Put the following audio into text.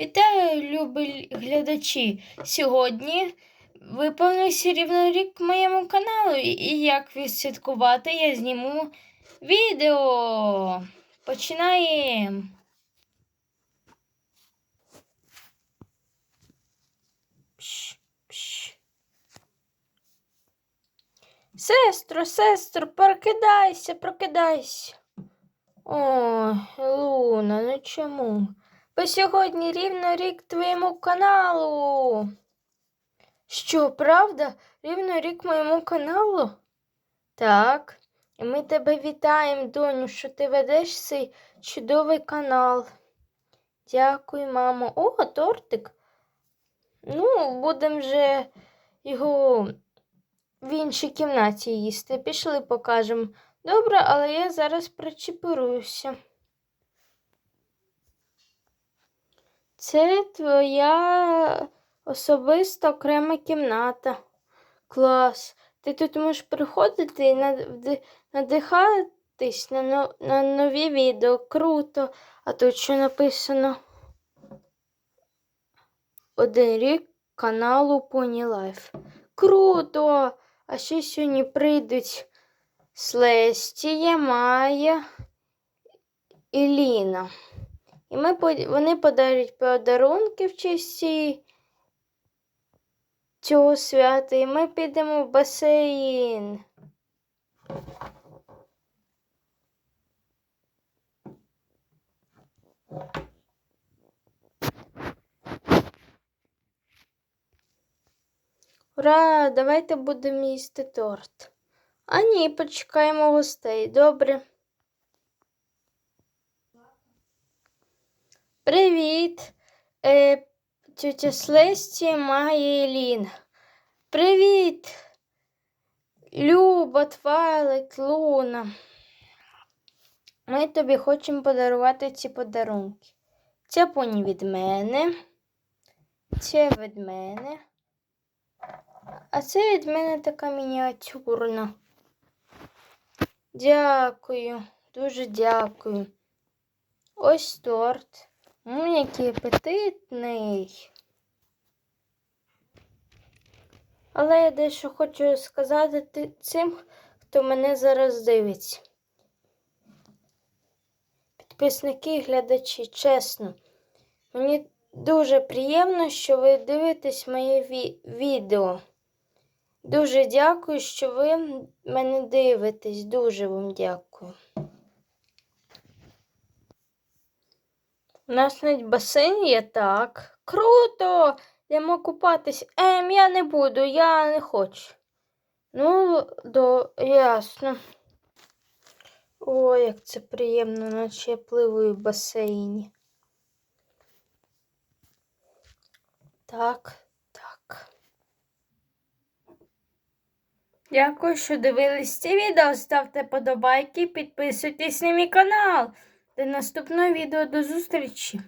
Вітаю, любі глядачі! Сьогодні виповнився рівно рік моєму каналу, і- як відсвяткувати я зніму відео. Починаємо. Сестро, сестро, прокидайся, прокидайся. Ой, Луна, ну чому? Бо сьогодні рівно рік твоєму каналу. Що, правда? Рівно рік моєму каналу? Так. І ми тебе вітаємо, доню, що ти ведеш цей чудовий канал. Дякую, мамо. О, тортик. Ну, будемо вже його в іншій кімнаті їсти. Пішли покажемо. Добре, але я зараз причепуруся. Це твоя особиста окрема кімната. Клас. Ти тут можеш приходити і надихатись на, на нові відео. Круто. А тут що написано? Один рік каналу Pony Life. Круто! А ще сьогодні прийдуть Слестія, Майя і Ліна. І ми, вони подарять подарунки в честь цього свята, і ми підемо в басейн. Ура! Давайте будемо їсти торт. А ні, почекаємо гостей. Добре. Привіт, е, тетя Слесті, Майя і Привіт, Люба, Твайлет, Луна. Ми тобі хочемо подарувати ці подарунки. Це поні від мене, це від мене. А це від мене така мініатюрна. Дякую, дуже дякую. Ось торт. М, який апетитний. Але я дещо хочу сказати ти- цим, хто мене зараз дивиться. Підписники глядачі, чесно. Мені дуже приємно, що ви дивитесь моє ві- відео. Дуже дякую, що ви мене дивитесь. Дуже вам дякую. У нас навіть басейн є так. Круто! Йдемо купатись. Ем, я не буду, я не хочу. Ну, до, ясно. Ой, як це приємно, наче я пливу в басейні. Так, так. Дякую, що дивились це відео. Ставте подобайки, підписуйтесь на мій канал. До наступного відео до зустрічі!